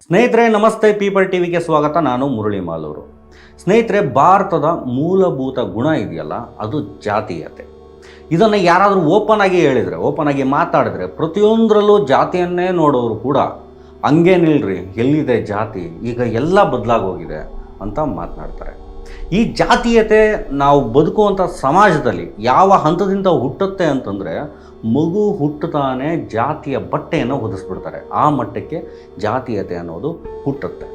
ಸ್ನೇಹಿತರೆ, ನಮಸ್ತೆ. ಪೀಪಲ್ ಟಿವಿಗೆ ಸ್ವಾಗತ. ನಾನು ಮುರಳಿ ಮಾಲೂರು. ಸ್ನೇಹಿತರೆ, ಭಾರತದ ಮೂಲಭೂತ ಗುಣ ಇದೆಯಲ್ಲ, ಅದು ಜಾತೀಯತೆ. ಇದನ್ನು ಯಾರಾದರೂ ಓಪನ್ ಆಗಿ ಹೇಳಿದರೆ, ಓಪನ್ ಆಗಿ ಮಾತಾಡಿದ್ರೆ, ಪ್ರತಿಯೊಂದರಲ್ಲೂ ಜಾತಿಯನ್ನೇ ನೋಡೋರು ಕೂಡ, ಹಂಗೇನಿಲ್ರಿ, ಎಲ್ಲಿದೆ ಜಾತಿ? ಈಗ ಎಲ್ಲ ಬದಲಾಗೋಗಿದೆ. ಅಂತ ಮಾತನಾಡ್ತಾರೆ. ಈ ಜಾತೀಯತೆ ನಾವು ಬದುಕುವಂಥ ಸಮಾಜದಲ್ಲಿ ಯಾವ ಹಂತದಿಂದ ಹುಟ್ಟುತ್ತೆ ಅಂತಂದರೆ ಮಗು ಹುಟ್ಟುತ್ತಾನೆ, ಜಾತಿಯ ಬಟ್ಟೆಯನ್ನು ಹೊದಿಸ್ಬಿಡ್ತಾರೆ. ಆ ಮಟ್ಟಕ್ಕೆ ಜಾತೀಯತೆ ಅನ್ನೋದು ಹುಟ್ಟುತ್ತೆ.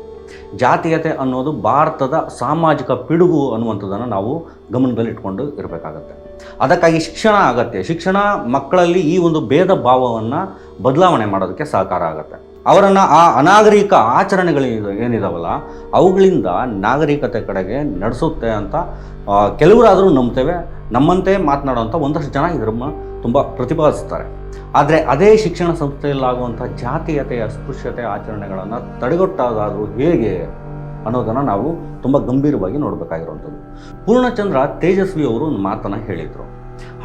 ಜಾತೀಯತೆ ಅನ್ನೋದು ಭಾರತದ ಸಾಮಾಜಿಕ ಪಿಡುಗು ಅನ್ನುವಂಥದ್ದನ್ನು ನಾವು ಗಮನದಲ್ಲಿಟ್ಕೊಂಡು ಇರಬೇಕಾಗತ್ತೆ. ಅದಕ್ಕಾಗಿ ಶಿಕ್ಷಣ ಅಗತ್ಯ ಶಿಕ್ಷಣ ಮಕ್ಕಳಲ್ಲಿ ಈ ಒಂದು ಭೇದ ಭಾವವನ್ನು ಬದಲಾವಣೆ ಮಾಡೋದಕ್ಕೆ ಸಹಕಾರ ಆಗುತ್ತೆ. ಅವರನ್ನು ಆ ಅನಾಗರಿಕ ಆಚರಣೆಗಳು ಏನಿದಾವಲ್ಲ, ಅವುಗಳಿಂದ ನಾಗರಿಕತೆ ಕಡೆಗೆ ನಡೆಸುತ್ತೆ ಅಂತ ಕೆಲವರಾದರೂ ನಂಬ್ತೇವೆ. ನಮ್ಮಂತೆ ಮಾತನಾಡುವಂಥ ಒಂದಷ್ಟು ಜನ ಇದ್ರ ತುಂಬ ಪ್ರತಿಪಾದಿಸ್ತಾರೆ. ಆದರೆ ಅದೇ ಶಿಕ್ಷಣ ಸಂಸ್ಥೆಯಲ್ಲಾಗುವಂಥ ಜಾತೀಯತೆಯ ಅಸ್ಪೃಶ್ಯತೆ ಆಚರಣೆಗಳನ್ನು ತಡೆಗಟ್ಟೋದಾದರೂ ಹೇಗೆ ಅನ್ನೋದನ್ನು ನಾವು ತುಂಬ ಗಂಭೀರವಾಗಿ ನೋಡಬೇಕಾಗಿರುವಂಥದ್ದು. ಪೂರ್ಣಚಂದ್ರ ತೇಜಸ್ವಿ ಅವರು ಒಂದು ಮಾತನ್ನು ಹೇಳಿದರು.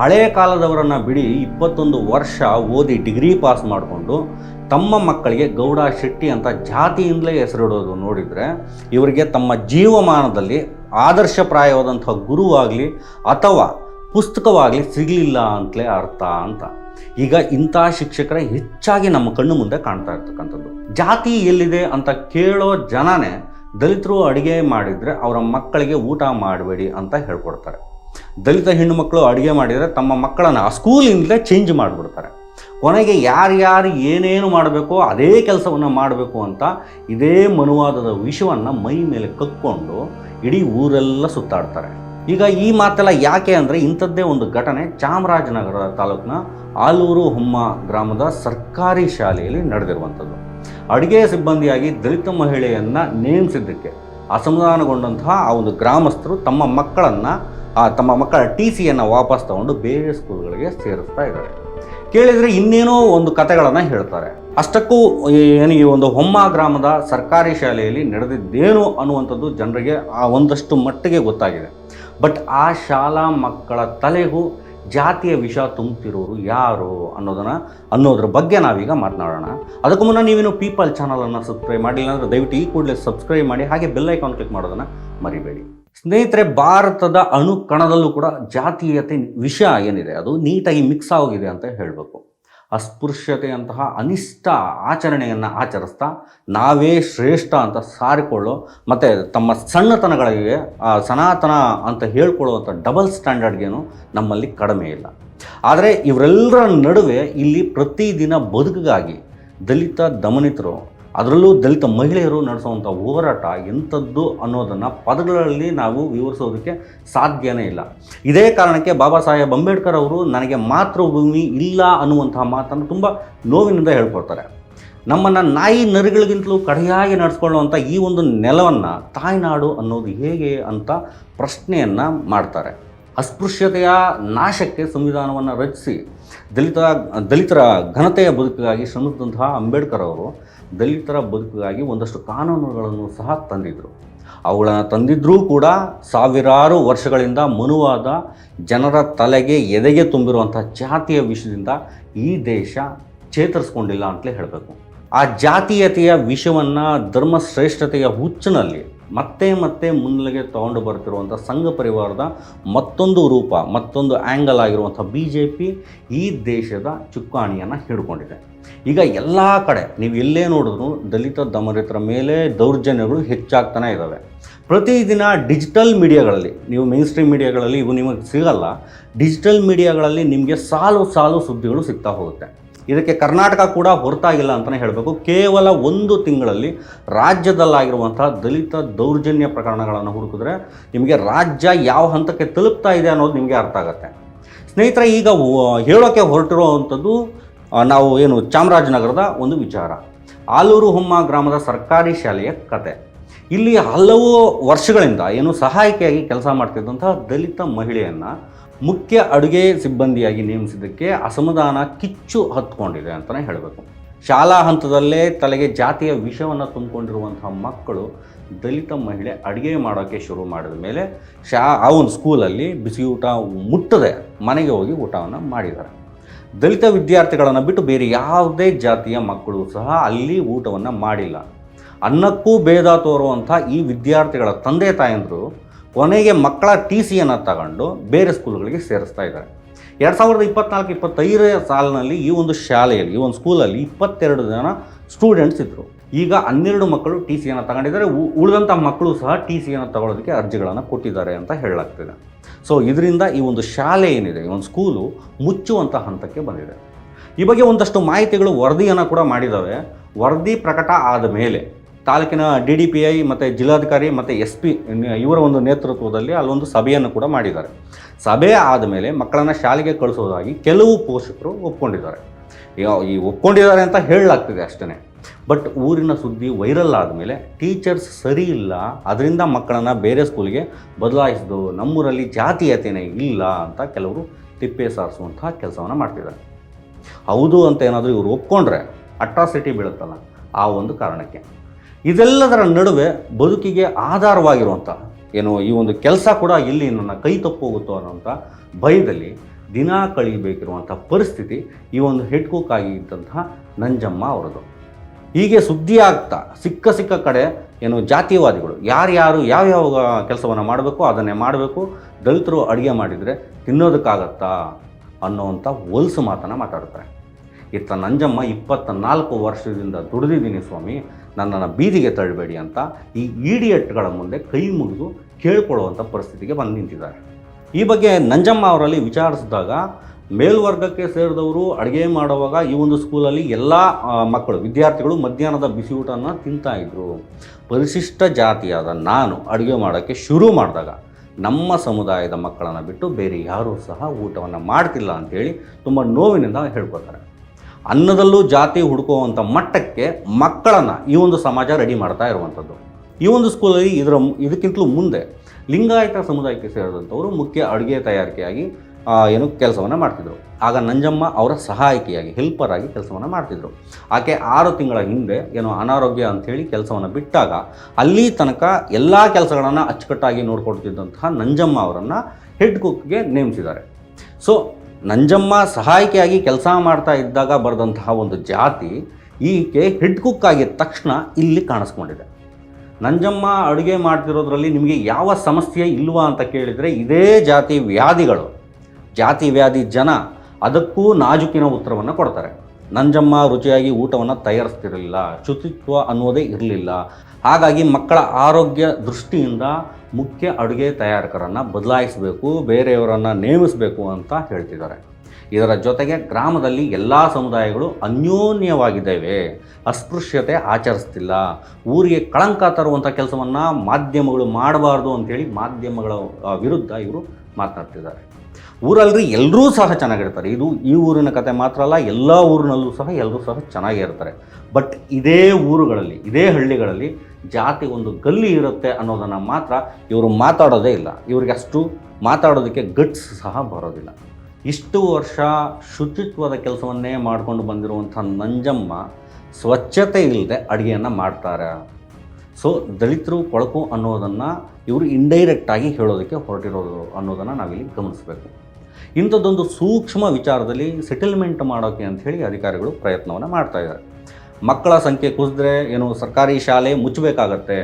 ಹಳೆಯ ಕಾಲದವರನ್ನು ಬಿಡಿ ಇಪ್ಪತ್ತೊಂದು ವರ್ಷ ಓದಿ ಡಿಗ್ರಿ ಪಾಸ್ ಮಾಡಿಕೊಂಡು ತಮ್ಮ ಮಕ್ಕಳಿಗೆ ಗೌಡ ಶೆಟ್ಟಿ ಅಂತ ಜಾತಿಯಿಂದಲೇ ಹೆಸರಿಡೋದು ನೋಡಿದರೆ ಇವರಿಗೆ ತಮ್ಮ ಜೀವಮಾನದಲ್ಲಿ ಆದರ್ಶಪ್ರಾಯವಾದಂಥ ಗುರುವಾಗಲಿ ಅಥವಾ ಪುಸ್ತಕವಾಗಲಿ ಸಿಗಲಿಲ್ಲ ಅಂತಲೇ ಅರ್ಥ ಅಂತ. ಈಗ ಇಂಥ ಶಿಕ್ಷಕರ ಹೆಚ್ಚಾಗಿ ನಮ್ಮ ಕಣ್ಣು ಮುಂದೆ ಕಾಣ್ತಾ ಇರ್ತಕ್ಕಂಥದ್ದು. ಜಾತಿ ಎಲ್ಲಿದೆ ಅಂತ ಕೇಳೋ ಜನನೇ ದಲಿತರು ಅಡುಗೆ ಮಾಡಿದರೆ ಅವರ ಮಕ್ಕಳಿಗೆ ಊಟ ಮಾಡಬೇಡಿ ಅಂತ ಹೇಳ್ಕೊಡ್ತಾರೆ. ದಲಿತ ಹೆಣ್ಣು ಮಕ್ಕಳು ಅಡುಗೆ ಮಾಡಿದರೆ ತಮ್ಮ ಮಕ್ಕಳನ್ನು ಆ ಸ್ಕೂಲಿಂದಲೇ ಚೇಂಜ್ ಮಾಡಿಬಿಡ್ತಾರೆ. ಕೊನೆಗೆ ಯಾರ್ಯಾರು ಏನೇನು ಮಾಡಬೇಕೋ, ಅದೇ ಕೆಲಸವನ್ನು ಮಾಡಬೇಕು ಅಂತ ಇದೇ ಮನುವಾದದ ವಿಷವನ್ನು ಮೈ ಮೇಲೆ ಕಕ್ಕೊಂಡು ಇಡೀ ಊರೆಲ್ಲ ಸುತ್ತಾಡ್ತಾರೆ. ಈಗ ಈ ಮಾತೆಲ್ಲ ಯಾಕೆ ಅಂದರೆ ಇಂಥದ್ದೇ ಒಂದು ಘಟನೆ ಚಾಮರಾಜನಗರ ತಾಲೂಕಿನ ಆಲೂರು ಹೊಮ್ಮ ಗ್ರಾಮದ ಸರ್ಕಾರಿ ಶಾಲೆಯಲ್ಲಿ ನಡೆದಿರುವಂಥದ್ದು. ಅಡುಗೆ ಸಿಬ್ಬಂದಿಯಾಗಿ ದಲಿತ ಮಹಿಳೆಯನ್ನು ನೇಮಿಸಿದ್ದಕ್ಕೆ ಅಸಮಾಧಾನಗೊಂಡಂತಹ ಆ ಒಂದು ಗ್ರಾಮಸ್ಥರು ತಮ್ಮ ಮಕ್ಕಳನ್ನು ತಮ್ಮ ಮಕ್ಕಳ ಟಿ ಸಿಯನ್ನು ವಾಪಸ್ ತಗೊಂಡು ಬೇರೆ ಸ್ಕೂಲ್ಗಳಿಗೆ ಸೇರಿಸ್ತಾ ಇದ್ದಾರೆ. ಕೇಳಿದರೆ ಇನ್ನೇನೋ ಒಂದು ಕತೆಗಳನ್ನು ಹೇಳ್ತಾರೆ. ಅಷ್ಟಕ್ಕೂ ಏನು ಈ ಒಂದು ಹೊಮ್ಮ ಗ್ರಾಮದ ಸರ್ಕಾರಿ ಶಾಲೆಯಲ್ಲಿ ನಡೆದಿದ್ದೇನು ಅನ್ನುವಂಥದ್ದು ಜನರಿಗೆ ಆ ಒಂದಷ್ಟು ಮಟ್ಟಿಗೆ ಗೊತ್ತಾಗಿದೆ. ಬಟ್ ಆ ಶಾಲಾ ಮಕ್ಕಳ ತಲೆಗೂ ಜಾತಿಯ ವಿಷ ತುಂಬುತ್ತಿರೋರು ಯಾರು ಅನ್ನೋದನ್ನು, ಅನ್ನೋದ್ರ ಬಗ್ಗೆ ನಾವೀಗ ಮಾತನಾಡೋಣ. ಅದಕ್ಕೂ ಮುನ್ನ ನೀವೇನು ಪೀಪಲ್ ಚಾನಲನ್ನು ಸಬ್ಸ್ಕ್ರೈಬ್ ಮಾಡಿಲ್ಲ ಅಂದರೆ ದಯವಿಟ್ಟು ಈ ಕೂಡಲೇ ಸಬ್ಸ್ಕ್ರೈಬ್ ಮಾಡಿ, ಹಾಗೆ ಬೆಲ್ ಐಕಾನ್ ಕ್ಲಿಕ್ ಮಾಡೋದನ್ನು ಮರಿಬೇಡಿ. ಸ್ನೇಹಿತರೆ, ಭಾರತದ ಅಣು ಕಣದಲ್ಲೂ ಕೂಡ ಜಾತೀಯತೆ ವಿಷ ಏನಿದೆ, ಅದು ನೀಟಾಗಿ ಮಿಕ್ಸ್ ಆಗೋಗಿದೆ ಅಂತ ಹೇಳಬೇಕು. ಅಸ್ಪೃಶ್ಯತೆಯಂತಹ ಅನಿಷ್ಟ ಆಚರಣೆಯನ್ನು ಆಚರಿಸ್ತಾ ನಾವೇ ಶ್ರೇಷ್ಠ ಅಂತ ಸಾರಿಕೊಳ್ಳೋ, ಮತ್ತು ತಮ್ಮ ಸಣ್ಣತನಗಳಿಗೆ ಸನಾತನ ಅಂತ ಹೇಳ್ಕೊಳ್ಳುವಂಥ ಡಬಲ್ ಸ್ಟ್ಯಾಂಡರ್ಡ್ಗೇನು ನಮ್ಮಲ್ಲಿ ಕಡಿಮೆ ಇಲ್ಲ. ಆದರೆ, ಇವರೆಲ್ಲರ ನಡುವೆ ಇಲ್ಲಿ ಪ್ರತಿದಿನ ಬದುಕಿಗಾಗಿ ದಲಿತ, ದಮನಿತರು ಅದರಲ್ಲೂ ದಲಿತ ಮಹಿಳೆಯರು ನಡೆಸುವಂಥ ಹೋರಾಟ ಎಂಥದ್ದು ಅನ್ನೋದನ್ನು ಪದಗಳಲ್ಲಿ ನಾವು ವಿವರಿಸೋದಕ್ಕೆ ಸಾಧ್ಯನೇ ಇಲ್ಲ. ಇದೇ ಕಾರಣಕ್ಕೆ ಬಾಬಾ ಸಾಹೇಬ್ ಅಂಬೇಡ್ಕರ್ ಅವರು ನನಗೆ ಮಾತೃಭೂಮಿ ಇಲ್ಲ ಅನ್ನುವಂತಹ ಮಾತನ್ನು ತುಂಬ ನೋವಿನಿಂದ ಹೇಳ್ಕೊಡ್ತಾರೆ. ನಮ್ಮನ್ನು ನಾಯಿ ನರಿಗಳಿಗಿಂತಲೂ ಕಡೆಯಾಗಿ ನಡೆಸ್ಕೊಳ್ಳುವಂಥ ಈ ಒಂದು ನೆಲವನ್ನು ತಾಯ್ನಾಡು ಅನ್ನೋದು ಹೇಗೆ ಅಂತ ಪ್ರಶ್ನೆಯನ್ನು ಮಾಡ್ತಾರೆ. ಅಸ್ಪೃಶ್ಯತೆಯ ನಾಶಕ್ಕೆ ಸಂವಿಧಾನವನ್ನು ರಚಿಸಿ ದಲಿತ, ದಲಿತರ ಘನತೆಯ ಬದುಕಿಗಾಗಿ ಶ್ರಮಿಸಿದಂತಹ ಅಂಬೇಡ್ಕರ್ ಅವರು ದಲಿತರ ಬದುಕಿಗಾಗಿ ಒಂದಷ್ಟು ಕಾನೂನುಗಳನ್ನು ಸಹ ತಂದಿದ್ದರು ಅವುಗಳನ್ನು ತಂದಿದ್ದರೂ ಕೂಡ ಸಾವಿರಾರು ವರ್ಷಗಳಿಂದ ಮನುವಾದ ಜನರ ತಲೆಗೆ ಎದೆಗೆ ತುಂಬಿರುವಂಥ ಜಾತಿಯ ವಿಷಯದಿಂದ ಈ ದೇಶ ಚೇತರಿಸ್ಕೊಂಡಿಲ್ಲ ಅಂತಲೇ ಹೇಳಬೇಕು. ಆ ಜಾತೀಯತೆಯ ವಿಷವನ್ನು ಧರ್ಮಶ್ರೇಷ್ಠತೆಯ ಹುಚ್ಚಿನಲ್ಲಿ ಮತ್ತೆ ಮತ್ತೆ ಮುನ್ನೆಲೆಗೆ ತಗೊಂಡು ಬರ್ತಿರುವಂಥ ಸಂಘ ಪರಿವಾರದ ಮತ್ತೊಂದು ರೂಪ, ಮತ್ತೊಂದು ಆ್ಯಂಗಲ್ ಆಗಿರುವಂಥ ಬಿ ಜೆ ಪಿ ಈ ದೇಶದ ಚುಕ್ಕಾಣಿಯನ್ನು ಹಿಡ್ಕೊಂಡಿದೆ. ಈಗ ಎಲ್ಲ ಕಡೆ ನೀವು ಎಲ್ಲೇ ನೋಡಿದ್ರು ದಲಿತ ದಮರಿತರ ಮೇಲೆ ದೌರ್ಜನ್ಯಗಳು ಹೆಚ್ಚಾಗ್ತಾನೆ ಇದ್ದಾವೆ. ಪ್ರತಿದಿನ ಡಿಜಿಟಲ್ ಮೀಡಿಯಾಗಳಲ್ಲಿ ನೀವು ಮೇನ್ ಸ್ಟ್ರೀಮ್ ಮೀಡಿಯಾಗಳಲ್ಲಿ ಇವು ನಿಮಗೆ ಸಿಗಲ್ಲ ಡಿಜಿಟಲ್ ಮೀಡಿಯಾಗಳಲ್ಲಿ ನಿಮಗೆ ಸಾಲು ಸಾಲು ಸುದ್ದಿಗಳು ಸಿಗ್ತಾ ಹೋಗುತ್ತೆ. ಇದಕ್ಕೆ ಕರ್ನಾಟಕ ಕೂಡ ಹೊರತಾಗಿಲ್ಲ ಅಂತಲೇ ಹೇಳಬೇಕು. ಕೇವಲ ಒಂದು ತಿಂಗಳಲ್ಲಿ ರಾಜ್ಯದಲ್ಲಾಗಿರುವಂಥ ದಲಿತ ದೌರ್ಜನ್ಯ ಪ್ರಕರಣಗಳನ್ನು ಹುಡುಕಿದ್ರೆ ನಿಮಗೆ ರಾಜ್ಯ ಯಾವ ಹಂತಕ್ಕೆ ತಲುಪ್ತಾ ಇದೆ ಅನ್ನೋದು ನಿಮಗೆ ಅರ್ಥ ಆಗುತ್ತೆ. ಸ್ನೇಹಿತರೆ, ಈಗ ಹೇಳೋಕ್ಕೆ ಹೊರಟಿರುವಂಥದ್ದು ನಾವು ಏನು ಚಾಮರಾಜನಗರದ ಒಂದು ವಿಚಾರ. ಆಲೂರು ಹೊಮ್ಮ ಗ್ರಾಮದ ಸರ್ಕಾರಿ ಶಾಲೆಯ ಕತೆ. ಇಲ್ಲಿ ಹಲವು ವರ್ಷಗಳಿಂದ ಏನು ಸಹಾಯಕಿಯಾಗಿ ಕೆಲಸ ಮಾಡ್ತಿದ್ದಂತಹ ದಲಿತ ಮಹಿಳೆಯನ್ನು ಮುಖ್ಯ ಅಡುಗೆ ಸಿಬ್ಬಂದಿಯಾಗಿ ನೇಮಿಸಿದ್ದಕ್ಕೆ ಅಸಮಾಧಾನ ಕಿಚ್ಚು ಹತ್ಕೊಂಡಿದೆ ಅಂತಲೇ ಹೇಳಬೇಕು. ಶಾಲಾ ಹಂತದಲ್ಲೇ ತಲೆಗೆ ಜಾತಿಯ ವಿಷವನ್ನು ತುಂಬಿಕೊಂಡಿರುವಂತಹ ಮಕ್ಕಳು ದಲಿತ ಮಹಿಳೆ ಅಡುಗೆ ಮಾಡೋಕ್ಕೆ ಶುರು ಮಾಡಿದ ಮೇಲೆ ಶಾ, ಆ ಒಂದು ಸ್ಕೂಲಲ್ಲಿ ಬಿಸಿ ಊಟ ಮುಟ್ಟದೆ ಮನೆಗೆ ಹೋಗಿ ಊಟವನ್ನು ಮಾಡಿದ್ದಾರೆ. ದಲಿತ ವಿದ್ಯಾರ್ಥಿಗಳನ್ನು ಬಿಟ್ಟು ಬೇರೆ ಯಾವುದೇ ಜಾತಿಯ ಮಕ್ಕಳು ಸಹ ಅಲ್ಲಿ ಊಟವನ್ನು ಮಾಡಿಲ್ಲ. ಅನ್ನಕ್ಕೂ ಭೇದ ತೋರುವಂಥ ಈ ವಿದ್ಯಾರ್ಥಿಗಳ ತಂದೆ ತಾಯಂದರು ಕೊನೆಗೆ ಮಕ್ಕಳ ಟಿ ಸಿಯನ್ನು ತಗೊಂಡು ಬೇರೆ ಸ್ಕೂಲ್ಗಳಿಗೆ ಸೇರಿಸ್ತಾ ಇದ್ದಾರೆ. ಎರಡು ಸಾವಿರದ ಇಪ್ಪತ್ನಾಲ್ಕು ಇಪ್ಪತ್ತೈದನೇ ಸಾಲಿನಲ್ಲಿ ಈ ಒಂದು ಶಾಲೆಯಲ್ಲಿ, ಈ ಒಂದು ಸ್ಕೂಲಲ್ಲಿ ಇಪ್ಪತ್ತೆರಡು ಜನ ಸ್ಟೂಡೆಂಟ್ಸ್ ಇದ್ದರು ಈಗ ಹನ್ನೆರಡು ಮಕ್ಕಳು ಟಿ ಸಿಯನ್ನು ತಗೊಂಡಿದ್ದಾರೆ. ಉಳಿದಂಥ ಮಕ್ಕಳು ಸಹ ಟಿ ಸಿಯನ್ನು ತಗೊಳ್ಳೋದಕ್ಕೆ ಅರ್ಜಿಗಳನ್ನು ಕೊಟ್ಟಿದ್ದಾರೆ ಅಂತ ಹೇಳಲಾಗ್ತಿದೆ. ಸೊ, ಇದರಿಂದ ಈ ಒಂದು ಶಾಲೆ ಏನಿದೆ, ಈ ಒಂದು ಸ್ಕೂಲು ಮುಚ್ಚುವಂಥ ಹಂತಕ್ಕೆ ಬಂದಿದೆ. ಈ ಬಗ್ಗೆ ಒಂದಷ್ಟು ಮಾಹಿತಿಗಳು ವರದಿಯನ್ನು ಕೂಡ ಮಾಡಿದ್ದಾವೆ. ವರದಿ ಪ್ರಕಟ ಆದ ಮೇಲೆ ತಾಲೂಕಿನ ಡಿ ಡಿ ಪಿ ಐ ಮತ್ತು ಜಿಲ್ಲಾಧಿಕಾರಿ ಮತ್ತು ಎಸ್ ಪಿ ಇವರ ಒಂದು ನೇತೃತ್ವದಲ್ಲಿ ಅಲ್ಲೊಂದು ಸಭೆಯನ್ನು ಕೂಡ ಮಾಡಿದ್ದಾರೆ. ಸಭೆ ಆದಮೇಲೆ ಮಕ್ಕಳನ್ನು ಶಾಲೆಗೆ ಕಳಿಸೋದಾಗಿ ಕೆಲವು ಪೋಷಕರು ಒಪ್ಕೊಂಡಿದ್ದಾರೆ. ಈ ಒಪ್ಕೊಂಡಿದ್ದಾರೆ ಅಂತ ಹೇಳಲಾಗ್ತಿದೆ ಅಷ್ಟೇ ಬಟ್ ಊರಿನ ಸುದ್ದಿ ವೈರಲ್ ಆದಮೇಲೆ ಟೀಚರ್ಸ್ ಸರಿ ಇಲ್ಲ, ಅದರಿಂದ ಮಕ್ಕಳನ್ನು ಬೇರೆ ಸ್ಕೂಲ್ಗೆ ಬದಲಾಯಿಸಿದು ನಮ್ಮೂರಲ್ಲಿ ಜಾತೀಯತೆಯೇ ಇಲ್ಲ ಅಂತ ಕೆಲವರು ತಿಪ್ಪೆ ಸಾರಿಸುವಂತಹ ಕೆಲಸವನ್ನು ಮಾಡ್ತಿದ್ದಾರೆ. ಹೌದು ಅಂತ ಏನಾದರೂ ಇವರು ಒಪ್ಕೊಂಡ್ರೆ ಅಟ್ರಾಸಿಟಿ ಬೀಳುತ್ತಲ್ಲ ಆ ಒಂದು ಕಾರಣಕ್ಕೆ. ಇದೆಲ್ಲದರ ನಡುವೆ ಬದುಕಿಗೆ ಆಧಾರವಾಗಿರುವಂಥ ಏನು ಈ ಒಂದು ಕೆಲಸ ಕೂಡ ಇಲ್ಲಿ ನನ್ನ ಕೈ ತಪ್ಪೋಗುತ್ತೋ ಅನ್ನೋಂಥ ಭಯದಲ್ಲಿ ದಿನ ಕಳೀಬೇಕಿರುವಂಥ ಪರಿಸ್ಥಿತಿ ಈ ಒಂದು ಹೆಡ್ ಕುಕ್ ಆಗಿದ್ದಂತಹ ನಂಜಮ್ಮ ಅವರದು. ಹೀಗೆ ಸುದ್ದಿ ಆಗ್ತಾ ಸಿಕ್ಕ ಸಿಕ್ಕ ಕಡೆ ಏನು ಜಾತಿವಾದಿಗಳು ಯಾರ್ಯಾರು ಯಾವ್ಯಾವ ಕೆಲಸವನ್ನು ಮಾಡಬೇಕು, ಅದನ್ನೇ ಮಾಡಬೇಕು, ದಲಿತರು ಅಡುಗೆ ಮಾಡಿದರೆ ತಿನ್ನೋದಕ್ಕಾಗತ್ತಾ ಅನ್ನೋವಂಥ ಹೊಲಸು ಮಾತನ್ನು ಮಾತಾಡ್ತಾರೆ ಇತ್ತ ನಂಜಮ್ಮ ಇಪ್ಪತ್ತ ನಾಲ್ಕು ವರ್ಷದಿಂದ ದುಡಿದಿದ್ದೀನಿ ಸ್ವಾಮಿ ನನ್ನನ್ನು ಬೀದಿಗೆ ತಳ್ಳಬೇಡಿ ಅಂತ ಈ ಈಡಿಯಟ್ಗಳ ಮುಂದೆ ಕೈ ಮುಗಿದು ಕೇಳ್ಕೊಳ್ಳುವಂಥ ಪರಿಸ್ಥಿತಿಗೆ ಬಂದು ನಿಂತಿದ್ದಾರೆ. ಈ ಬಗ್ಗೆ ನಂಜಮ್ಮ ಅವರಲ್ಲಿ ವಿಚಾರಿಸಿದಾಗ ಮೇಲ್ವರ್ಗಕ್ಕೆ ಸೇರಿದವರು ಅಡುಗೆ ಮಾಡುವಾಗ ಈ ಒಂದು ಸ್ಕೂಲಲ್ಲಿ ಎಲ್ಲ ಮಕ್ಕಳು, ವಿದ್ಯಾರ್ಥಿಗಳು ಮಧ್ಯಾಹ್ನದ ಬಿಸಿ ಊಟನ ತಿಂತಾ ಇದ್ರು. ಪರಿಶಿಷ್ಟ ಜಾತಿಯಾದ ನಾನು ಅಡುಗೆ ಮಾಡೋಕ್ಕೆ ಶುರು ಮಾಡಿದಾಗ ನಮ್ಮ ಸಮುದಾಯದ ಮಕ್ಕಳನ್ನು ಬಿಟ್ಟು ಬೇರೆ ಯಾರೂ ಸಹ ಊಟವನ್ನು ಮಾಡ್ತಿಲ್ಲ ಅಂತೇಳಿ ತುಂಬ ನೋವಿನಿಂದ ಹೇಳ್ಕೊತಾರೆ ಅನ್ನದಲ್ಲೂ ಜಾತಿ ಹುಡುಕುವಂಥ ಮಟ್ಟಕ್ಕೆ ಮಕ್ಕಳನ್ನು ಈ ಒಂದು ಸಮಾಜ ರೆಡಿ ಮಾಡ್ತಾ ಇರುವಂಥದ್ದು. ಈ ಒಂದು ಸ್ಕೂಲಲ್ಲಿ ಇದರ ಇದಕ್ಕಿಂತಲೂ ಮುಂದೆ ಲಿಂಗಾಯತ ಸಮುದಾಯಕ್ಕೆ ಸೇರಿದಂಥವರು ಮುಖ್ಯ ಅಡುಗೆ ತಯಾರಿಕೆಯಾಗಿ ಏನು ಕೆಲಸವನ್ನು ಮಾಡ್ತಿದ್ರು. ಆಗ ನಂಜಮ್ಮ ಅವರ ಸಹಾಯಕಿಯಾಗಿ ಹೆಲ್ಪರ್ ಆಗಿ ಕೆಲಸವನ್ನು ಮಾಡ್ತಿದ್ರು. ಆಕೆ ಆರು ತಿಂಗಳ ಹಿಂದೆ ಏನೋ ಅನಾರೋಗ್ಯ ಅಂಥೇಳಿ ಕೆಲಸವನ್ನು ಬಿಟ್ಟಾಗ ಅಲ್ಲಿ ತನಕ ಎಲ್ಲ ಕೆಲಸಗಳನ್ನು ಅಚ್ಚುಕಟ್ಟಾಗಿ ನೋಡ್ಕೊಳ್ತಿದ್ದಂತಹ ನಂಜಮ್ಮ ಅವರನ್ನು ಹೆಡ್ ಕುಕ್ಗೆ ನೇಮಿಸಿದ್ದಾರೆ. ಸೊ ನಂಜಮ್ಮ ಸಹಾಯಕಿಯಾಗಿ ಕೆಲಸ ಮಾಡ್ತಾ ಇದ್ದಾಗ ಬರೆದಂತಹ ಒಂದು ಜಾತಿ ಈಕೆ ಹೆಡ್ ಕುಕ್ ಆಗಿದ ತಕ್ಷಣ ಇಲ್ಲಿ ಕಾಣಿಸ್ಕೊಂಡಿದೆ. ನಂಜಮ್ಮ ಅಡುಗೆ ಮಾಡ್ತಿರೋದ್ರಲ್ಲಿ ನಿಮಗೆ ಯಾವ ಸಮಸ್ಯೆ ಇಲ್ವಾ ಅಂತ ಕೇಳಿದರೆ ಇದೇ ಜಾತಿ ವ್ಯಾಧಿಗಳು. ಜಾತಿ ವ್ಯಾಧಿ ಜನ ಅದಕ್ಕೂ ನಾಜುಕಿನ ಉತ್ತರವನ್ನು ಕೊಡ್ತಾರೆ. ನಂಜಮ್ಮ ರುಚಿಯಾಗಿ ಊಟವನ್ನು ತಯಾರಿಸ್ತಿರಲಿಲ್ಲ. ಶುಚಿತ್ವ ಅನ್ನೋದೇ ಇರಲಿಲ್ಲ. ಹಾಗಾಗಿ ಮಕ್ಕಳ ಆರೋಗ್ಯ ದೃಷ್ಟಿಯಿಂದ ಮುಖ್ಯ ಅಡುಗೆ ತಯಾರಕರನ್ನು ಬದಲಾಯಿಸಬೇಕು, ಬೇರೆಯವರನ್ನು ನೇಮಿಸಬೇಕು ಅಂತ ಹೇಳ್ತಿದ್ದಾರೆ. ಇದರ ಜೊತೆಗೆ ಗ್ರಾಮದಲ್ಲಿ ಎಲ್ಲ ಸಮುದಾಯಗಳು ಅನ್ಯೋನ್ಯವಾಗಿದ್ದೇವೆ. ಅಸ್ಪೃಶ್ಯತೆ ಆಚರಿಸ್ತಿಲ್ಲ. ಊರಿಗೆ ಕಳಂಕ ತರುವಂಥ ಕೆಲಸವನ್ನು ಮಾಧ್ಯಮಗಳು ಮಾಡಬಾರ್ದು ಅಂಥೇಳಿ ಮಾಧ್ಯಮಗಳ ವಿರುದ್ಧ ಇವರು ಮಾತನಾಡ್ತಿದ್ದಾರೆ ಊರಲ್ಲಿ ಎಲ್ಲರೂ ಸಹ ಚೆನ್ನಾಗಿರ್ತಾರೆ. ಇದು ಈ ಊರಿನ ಕತೆ ಮಾತ್ರ ಅಲ್ಲ, ಎಲ್ಲ ಊರಿನಲ್ಲೂ ಸಹ ಎಲ್ಲರೂ ಸಹ ಚೆನ್ನಾಗೇ ಇರ್ತಾರೆ ಬಟ್ ಇದೇ ಊರುಗಳಲ್ಲಿ, ಇದೇ ಹಳ್ಳಿಗಳಲ್ಲಿ ಜಾತಿ ಒಂದು ಗಲ್ಲಿ ಇರುತ್ತೆ ಅನ್ನೋದನ್ನು ಮಾತ್ರ ಇವರು ಮಾತಾಡೋದೇ ಇಲ್ಲ. ಇವರಿಗೆ ಅಷ್ಟು ಮಾತಾಡೋದಕ್ಕೆ ಗಟ್ಸ್ ಸಹ ಬರೋದಿಲ್ಲ. ಇಷ್ಟು ವರ್ಷ ಶುಚಿತ್ವದ ಕೆಲಸವನ್ನೇ ಮಾಡ್ಕೊಂಡು ಬಂದಿರುವಂಥ ನಂಜಮ್ಮ ಸ್ವಚ್ಛತೆ ಇಲ್ಲದೆ ಅಡುಗೆಯನ್ನು ಮಾಡ್ತಾರೆ. ಸೊ, ದಲಿತರು ಕೊಳಕು ಅನ್ನೋದನ್ನು ಇವರು ಇಂಡೈರೆಕ್ಟಾಗಿ ಹೇಳೋದಕ್ಕೆ ಹೊರಟಿರೋದು ಅನ್ನೋದನ್ನು ನಾವಿಲ್ಲಿ ಗಮನಿಸಬೇಕು. ಇಂಥದ್ದೊಂದು ಸೂಕ್ಷ್ಮ ವಿಚಾರದಲ್ಲಿ ಸೆಟಲ್ಮೆಂಟ್ ಮಾಡೋಕ್ಕೆ ಅಂಥೇಳಿ ಅಧಿಕಾರಿಗಳು ಪ್ರಯತ್ನವನ್ನು ಮಾಡ್ತಾ ಇದ್ದಾರೆ. ಮಕ್ಕಳ ಸಂಖ್ಯೆ ಕುಸಿದ್ರೆ ಏನು ಸರ್ಕಾರಿ ಶಾಲೆ ಮುಚ್ಚಬೇಕಾಗತ್ತೆ?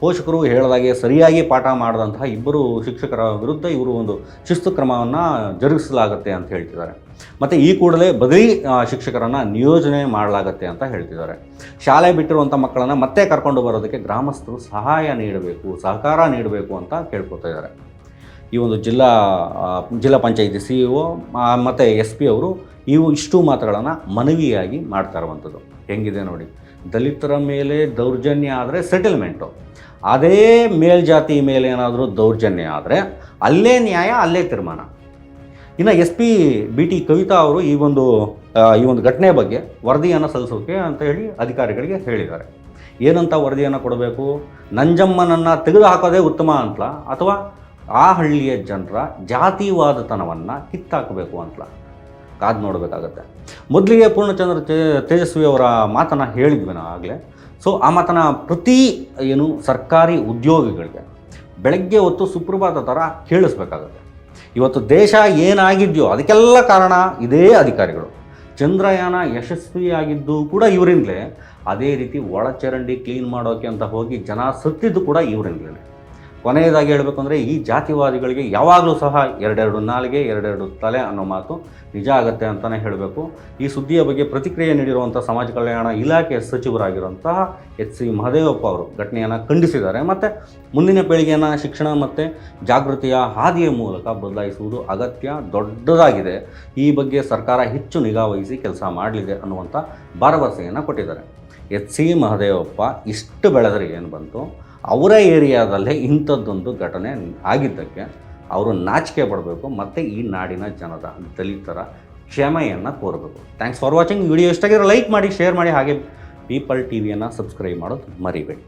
ಪೋಷಕರು ಹೇಳಿದಾಗೆ ಸರಿಯಾಗಿ ಪಾಠ ಮಾಡಿದಂತಹ ಇಬ್ಬರು ಶಿಕ್ಷಕರ ವಿರುದ್ಧ ಇವರು ಒಂದು ಶಿಸ್ತು ಕ್ರಮವನ್ನು ಜರುಗಿಸಲಾಗುತ್ತೆ ಅಂತ ಹೇಳ್ತಿದ್ದಾರೆ. ಮತ್ತು ಈ ಕೂಡಲೇ ಬದಲಿ ಶಿಕ್ಷಕರನ್ನು ನಿಯೋಜನೆ ಮಾಡಲಾಗತ್ತೆ ಅಂತ ಹೇಳ್ತಿದ್ದಾರೆ. ಶಾಲೆ ಬಿಟ್ಟಿರುವಂಥ ಮಕ್ಕಳನ್ನು ಮತ್ತೆ ಕರ್ಕೊಂಡು ಬರೋದಕ್ಕೆ ಗ್ರಾಮಸ್ಥರು ಸಹಾಯ ನೀಡಬೇಕು, ಸಹಕಾರ ನೀಡಬೇಕು ಅಂತ ಕೇಳ್ಕೊತಾ ಇದ್ದಾರೆ. ಈ ಒಂದು ಜಿಲ್ಲಾ ಜಿಲ್ಲಾ ಪಂಚಾಯಿತಿ ಸಿ ಇ ಒ ಮತ್ತು ಎಸ್ ಪಿ ಅವರು ಇವು ಇಷ್ಟು ಮಾತುಗಳನ್ನು ಮನವಿಯಾಗಿ ಮಾಡ್ತಾ ಇರುವಂಥದ್ದು. ಹೆಂಗಿದೆ ನೋಡಿ, ದಲಿತರ ಮೇಲೆ ದೌರ್ಜನ್ಯ ಆದರೆ ಸೆಟಲ್ಮೆಂಟು ಅದೇ ಮೇಲ್ಜಾತಿ ಮೇಲೆ ಏನಾದರೂ ದೌರ್ಜನ್ಯ ಆದರೆ ಅಲ್ಲೇ ನ್ಯಾಯ, ಅಲ್ಲೇ ತೀರ್ಮಾನ. ಇನ್ನು S P B T Kavitha ಅವರು ಈ ಒಂದು ಈ ಒಂದು ಘಟನೆ ಬಗ್ಗೆ ವರದಿಯನ್ನು ಸಲ್ಲಿಸೋಕೆ ಅಂತ ಹೇಳಿ ಅಧಿಕಾರಿಗಳಿಗೆ ಹೇಳಿದ್ದಾರೆ. ಏನಂತ ವರದಿಯನ್ನು ಕೊಡಬೇಕು? ನಂಜಮ್ಮನನ್ನು ತೆಗೆದು ಹಾಕೋದೇ ಉತ್ತಮ ಅಂತಲಾ? ಅಥವಾ ಆ ಹಳ್ಳಿಯ ಜನರ ಜಾತಿವಾದತನವನ್ನು ಕಿತ್ತಾಕಬೇಕು ಅಂತ ಕಾದು ನೋಡಬೇಕಾಗತ್ತೆ. ಮೊದಲಿಗೆ ಪೂರ್ಣಚಂದ್ರ ತೇಜಸ್ವಿ ಅವರ ಮಾತನ್ನು ಹೇಳಿದ್ವಿ ನಾವು ಆಗಲೇ. ಸೊ ಆ ಮಾತನ ಪ್ರತಿ ಏನು ಸರ್ಕಾರಿ ಉದ್ಯೋಗಿಗಳಿಗೆ ಬೆಳಗ್ಗೆ ಹೊತ್ತು ಸುಪ್ರಭಾತ ಥರ ಕೇಳಿಸ್ಬೇಕಾಗತ್ತೆ. ಇವತ್ತು ದೇಶ ಏನಾಗಿದೆಯೋ ಅದಕ್ಕೆಲ್ಲ ಕಾರಣ ಇದೇ ಅಧಿಕಾರಿಗಳು. ಚಂದ್ರಯಾನ ಯಶಸ್ವಿಯಾಗಿದ್ದು ಕೂಡ ಇವರಿಂದಲೇ. ಅದೇ ರೀತಿ ಒಳಚರಂಡಿ ಕ್ಲೀನ್ ಮಾಡೋಕೆ ಅಂತ ಹೋಗಿ ಜನ ಸತ್ತಿದ್ದು ಕೂಡ ಇವರಿಂದಲೇ. ಕೊನೆಯದಾಗಿ ಹೇಳಬೇಕು ಅಂದರೆ ಈ ಜಾತಿವಾದಿಗಳಿಗೆ ಯಾವಾಗಲೂ ಸಹ ಎರಡೆರಡು ನಾಲಿಗೆ, ಎರಡೆರಡು ತಲೆ ಅನ್ನೋ ಮಾತು ನಿಜ ಆಗುತ್ತೆ ಅಂತಲೇ ಹೇಳಬೇಕು. ಈ ಸುದ್ದಿಯ ಬಗ್ಗೆ ಪ್ರತಿಕ್ರಿಯೆ ನೀಡಿರುವಂಥ ಸಮಾಜ ಕಲ್ಯಾಣ ಇಲಾಖೆ ಸಚಿವರಾಗಿರುವಂತಹ ಎಚ್ ಸಿ ಮಹದೇವಪ್ಪ ಅವರು ಘಟನೆಯನ್ನು ಖಂಡಿಸಿದ್ದಾರೆ. ಮತ್ತು ಮುಂದಿನ ಪೀಳಿಗೆಯನ್ನು ಶಿಕ್ಷಣ ಮತ್ತು ಜಾಗೃತಿಯ ಹಾದಿಯ ಮೂಲಕ ಬದಲಾಯಿಸುವುದು ಅಗತ್ಯ, ದೊಡ್ಡದಾಗಿದೆ. ಈ ಬಗ್ಗೆ ಸರ್ಕಾರ ಹೆಚ್ಚು ನಿಗಾ ವಹಿಸಿ ಕೆಲಸ ಮಾಡಲಿದೆ ಅನ್ನುವಂಥ ಭರವಸೆಯನ್ನು ಕೊಟ್ಟಿದ್ದಾರೆ. ಎಚ್ ಸಿ ಮಹದೇವಪ್ಪ ಇಷ್ಟು ಬೆಳೆದರೆ ಏನು ಬಂತು? ಅವರ ಏರಿಯಾದಲ್ಲೇ ಇಂಥದ್ದೊಂದು ಘಟನೆ ಆಗಿದ್ದಕ್ಕೆ ಅವರು ನಾಚಿಕೆ ಪಡಬೇಕು, ಮತ್ತು ಈ ನಾಡಿನ ಜನರ ದಲಿತರ ಕ್ಷಮೆಯನ್ನು ಕೋರಬೇಕು. ಥ್ಯಾಂಕ್ಸ್ ಫಾರ್ ವಾಚಿಂಗ್ ವಿಡಿಯೋ ಇಷ್ಟಾಗಿರೋ ಲೈಕ್ ಮಾಡಿ ಶೇರ್ ಮಾಡಿ, ಹಾಗೆ ಪೀಪಲ್ ಟಿ ವಿಯನ್ನು ಸಬ್ಸ್ಕ್ರೈಬ್ ಮಾಡೋದು ಮರಿಬೇಡಿ.